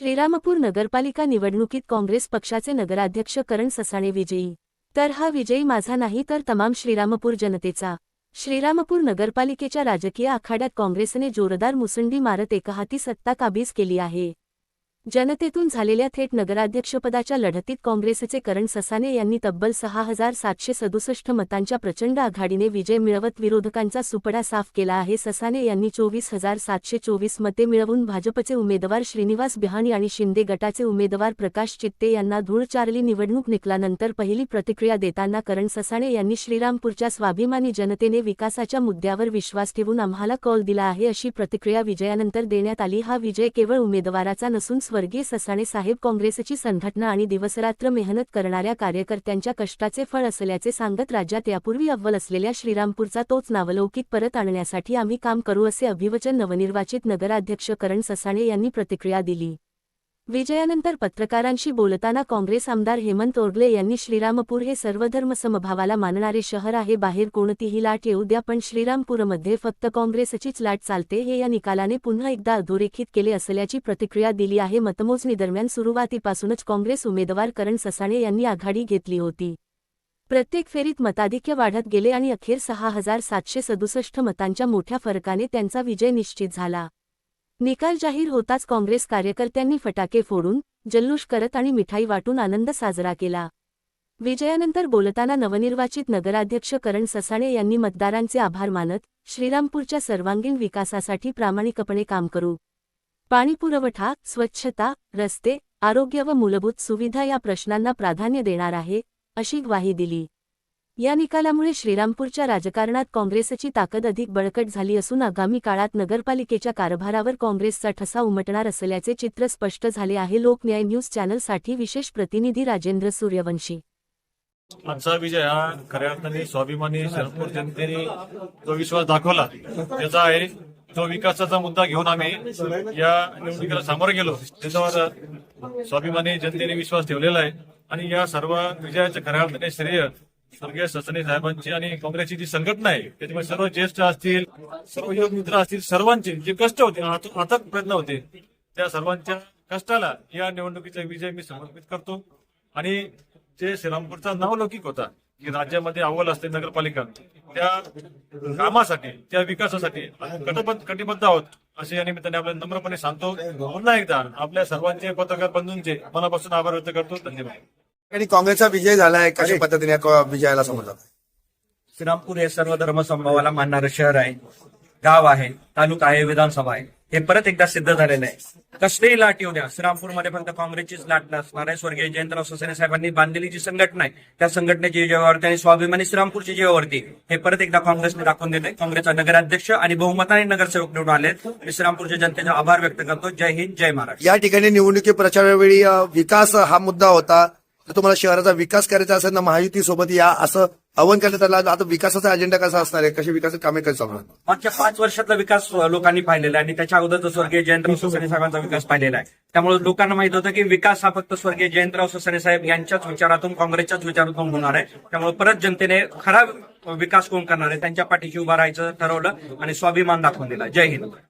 श्रीरामपूर नगरपालिका निवडणुकीत काँग्रेस पक्षाचे नगराध्यक्ष करण ससाणे विजयी. तर हा विजयी माझा नाही तर तमाम श्रीरामपूर जनतेचा. श्रीरामपूर नगरपालिकेच्या राजकीय आखाड्यात काँग्रेसने जोरदार मुसंडी मारत एकहाती सत्ता काबीज केली आहे. जनतेतून झालेल्या थेट नगराध्यक्षपदाच्या लढतीत काँग्रेसचे करण ससाने यांनी तब्बल सहा हजार सातशे सदुसष्ट मतांच्या प्रचंड आघाडीने विजय मिळवत विरोधकांचा सुपडा साफ केला आहे. ससाने यांनी चोवीस हजार सातशे चोवीस मते मिळवून भाजपचे उमेदवार श्रीनिवास बिहाणी आणि शिंदे गटाचे उमेदवार प्रकाश चित्ते यांना धूळ चारली निवडणूक निकलानंतर पहिली प्रतिक्रिया देताना करण ससाणे यांनी श्रीरामपूरच्या स्वाभिमानी जनतेने विकासाच्या मुद्द्यावर विश्वास ठेवून आम्हाला कौल दिला आहे अशी प्रतिक्रिया विजयानंतर देण्यात आली. हा विजय केवळ उमेदवाराचा नसून स्वर्गीय ससाणे साहेब काँग्रेसची संघटना आणि दिवसरात्र मेहनत करणाऱ्या कार्यकर्त्यांच्या कष्टाचे फळ असल्याचे सांगत राज्यात यापूर्वी अव्वल असलेल्या श्रीरामपूरचा तोच नावलौकिक परत आणण्यासाठी आम्ही काम करू असे अभिवचन नवनिर्वाचित नगराध्यक्ष करण ससाणे यांनी प्रतिक्रिया दिली. विजयानंतर पत्रकारांशी बोलताना काँग्रेस आमदार हेमंत ओरगले यांनी श्रीरामपूर हे सर्वधर्म समभावाला मानणारे शहर आहे बाहेर कोणतीही लाट येऊ द्या पण श्रीरामपूरमध्ये फक्त काँग्रेसचीच लाट चालते हे या निकालाने पुन्हा एकदा अधोरेखित केले असल्याची प्रतिक्रिया दिली आहे. मतमोजणीदरम्यान सुरुवातीपासूनच काँग्रेस उमेदवार करण ससाणे यांनी आघाडी घेतली होती. प्रत्येक फेरीत मताधिक्य वाढत गेले आणि अखेर सहा हजार सातशे सदुसष्ट मतांच्या मोठ्या फरकाने त्यांचा विजय निश्चित झाला. निकाल जाहीर होताच काँग्रेस कार्यकर्त्यांनी फटाके फोडून जल्लोष करत आणि मिठाई वाटून आनंद साजरा केला. विजयानंतर बोलताना नवनिर्वाचित नगराध्यक्ष करण ससाणे यांनी मतदारांचे आभार मानत श्रीरामपूरच्या सर्वांगीण विकासासाठी प्रामाणिकपणे काम करू. पाणीपुरवठा स्वच्छता रस्ते आरोग्य व मूलभूत सुविधा या प्रश्नांना प्राधान्य देणार आहे अशी ग्वाही दिली. या निकालामुळे श्रीरामपूरच्या राजकारणात काँग्रेसची ताकद अधिक बळकट झाली असून आगामी काळात नगरपालिकेच्या कारभारावर काँग्रेसचा ठसा उमटणार असल्याचे चित्र स्पष्ट झाले आहे. लोकन्याय न्यूज चॅनलसाठी विशेष प्रतिनिधी राजेंद्र सूर्यवंशी. आजचा विजय हा खऱ्या अर्थाने स्वाभिमानी शरदपूर जनतेने जो विश्वास दाखवला त्याचा आहे. तो विकासाचा मुद्दा घेऊन आम्ही या निवडणुकीला सामोरे गेलो. त्याच्यावर स्वाभिमानी जनतेने विश्वास ठेवलेला आहे. आणि या सर्व विजयाच्या खऱ्या अर्थाने श्रेय स्वर्गीय ससने साहेबांची आणि काँग्रेसची जी संघटना आहे त्याच्यामुळे सर्व ज्येष्ठ असतील सर्व युवक मित्र असतील सर्वांचे जे कष्ट होते अथ- अथक प्रयत्न होते त्या सर्वांच्या कष्टाला या निवडणुकीचा विजय मी समर्पित करतो. आणि जे श्रीरामपूरचा नावलौकिक होता की राज्यामध्ये अव्वल असते नगरपालिका त्या कामासाठी त्या विकासासाठी कटिबद्ध कटिबद्ध आहोत असे या निमित्ताने आपल्याला नम्रपणे सांगतो. पुन्हा एकदा आपल्या सर्वांचे पत्रकार बंधूंचे मनापासून आभार व्यक्त करतो. धन्यवाद. आणि काँग्रेसचा विजय झालाय कशा पद्धतीने विजयाला समजतात श्रीरामपूर हे सर्व धर्मसंभावाला मानणारं शहर आहे गाव आहे तालुका आहे विधानसभा आहे. हे परत एकदा सिद्ध झालेलं आहे. कसलीही लाट येऊ द्या. श्रीरामपूरमध्ये फक्त काँग्रेसचीच लाट नसणार आहे. स्वर्गीय जयंतराव ससाने साहेबांनी बांधलेली जी संघटना आहे. त्या संघटनेची जीवावरती आणि स्वाभिमानी श्रीरामपूरची जीवावरती हे परत एकदा काँग्रेसने दाखवून दिले काँग्रेसचा नगराध्यक्ष आणि बहुमताने नगरसेवक निवडून आलेत. मी श्रीरामपूरच्या जनतेचा आभार व्यक्त करतो. जय हिंद जय महाराष्ट्र. या ठिकाणी निवडणुकी प्रचारावेळी विकास हा मुद्दा होता. तुम्हाला शहराचा विकास करायचा असेल ना महायुती सोबत या असं आवाहन करण्यात आलं. आता विकासाचा अजेंडा कसा असणार आहे? कशी विकासात कामे कशी चालणार मागच्या पाच वर्षातला विकास लोकांनी पाहिलेला आहे आणि त्याच्या अगोदर स्वर्गीय जयंतराव ससाने साहेबांचा विकास पाहिलेला आहे. त्यामुळे लोकांना माहीत होतं की विकास हा फक्त स्वर्गीय जयंतराव ससाने साहेब यांच्याच विचारातून काँग्रेसच्याच विचारातून होणार आहे. त्यामुळे परत जनतेने खरा विकास कोण करणार आहे? त्यांच्या पाठीशी उभा राहायचं ठरवलं आणि स्वाभिमान दाखवून दिला. जय हिंद.